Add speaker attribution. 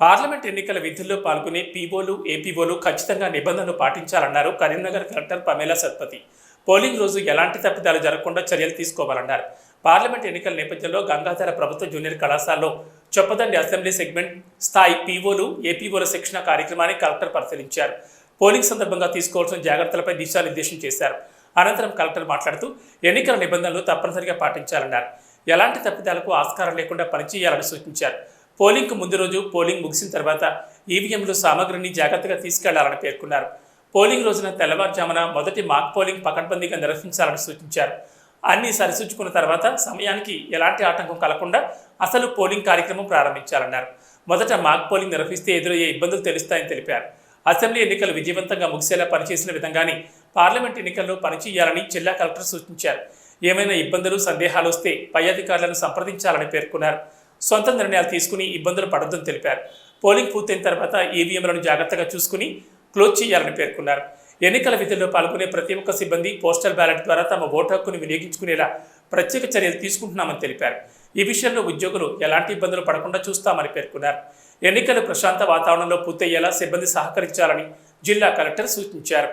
Speaker 1: Parliament ఎన్నికల విధుల్లో పాల్గొనే పీఓలు ఏపీఓలు ఖచ్చితంగా నిబంధనలు పాటించాలన్నారు Karimnagar collector Pamela Satpathy polling రోజు ఎలాంటి తప్పిదాలు జరగకుండా చర్యలు తీసుకోవాలన్నారు. పార్లమెంట్ ఎన్నికల నేపథ్యంలో గంగాధర ప్రభుత్వ జూనియర్ కళాశాలలో చొప్పదండి అసెంబ్లీ సెగ్మెంట్ స్థాయి పీఓలు ఏపీఓల శిక్షణ కార్యక్రమాన్ని కలెక్టర్ పరిశీలించారు. పోలింగ్ సందర్భంగా తీసుకోవాల్సిన జాగ్రత్తలపై దిశానిర్దేశం చేశారు. అనంతరం కలెక్టర్ మాట్లాడుతూ ఎన్నికల నిబంధనలు తప్పనిసరిగా పాటించాలన్నారు. ఎలాంటి తప్పిదాలకు ఆస్కారం లేకుండా పనిచేయాలని సూచించారు. పోలింగ్కు ముందు రోజు పోలింగ్ ముగిసిన తర్వాత ఈవీఎంలు సామగ్రిని జాగ్రత్తగా తీసుకెళ్ళాలని పేర్కొన్నారు. పోలింగ్ రోజున తెల్లవారుజామున మొదటి మాక్ పోలింగ్ పకడ్బందీగా నిర్వహించాలని సూచించారు. అన్ని సరిసూచుకున్న తర్వాత సమయానికి ఎలాంటి ఆటంకం కలగకుండా అసలు పోలింగ్ కార్యక్రమం ప్రారంభించాలన్నారు. మొదట మాక్ పోలింగ్ నిర్వహిస్తే ఎదురయ్యే ఇబ్బందులు తెలుస్తాయని తెలిపారు. అసెంబ్లీ ఎన్నికలు విజయవంతంగా ముగిసేలా పనిచేసిన విధంగానే పార్లమెంట్ ఎన్నికల్లో పనిచేయాలని జిల్లా కలెక్టర్ సూచించారు. ఏమైనా ఇబ్బందులు సందేహాలు వస్తే పై అధికారులను సంప్రదించాలని పేర్కొన్నారు. సొంత నిర్ణయాలు తీసుకుని ఇబ్బందులు పడొద్దని తెలిపారు. పోలింగ్ పూర్తయిన తర్వాత ఈవీఎంలను జాగ్రత్తగా చూసుకుని క్లోజ్ చేయాలని పేర్కొన్నారు. ఎన్నికల విధుల్లో పాల్గొనే ప్రతి ఒక్క సిబ్బంది పోస్టల్ బ్యాలెట్ ద్వారా తమ ఓటు హక్కును వినియోగించుకునేలా ప్రత్యేక చర్యలు తీసుకుంటున్నామని తెలిపారు. ఈ విషయంలో ఉద్యోగులు ఎలాంటి ఇబ్బందులు పడకుండా చూస్తామని పేర్కొన్నారు. ఎన్నికలు ప్రశాంత వాతావరణంలో పూర్తయ్యేలా సిబ్బంది సహకరించాలని జిల్లా కలెక్టర్ సూచించారు.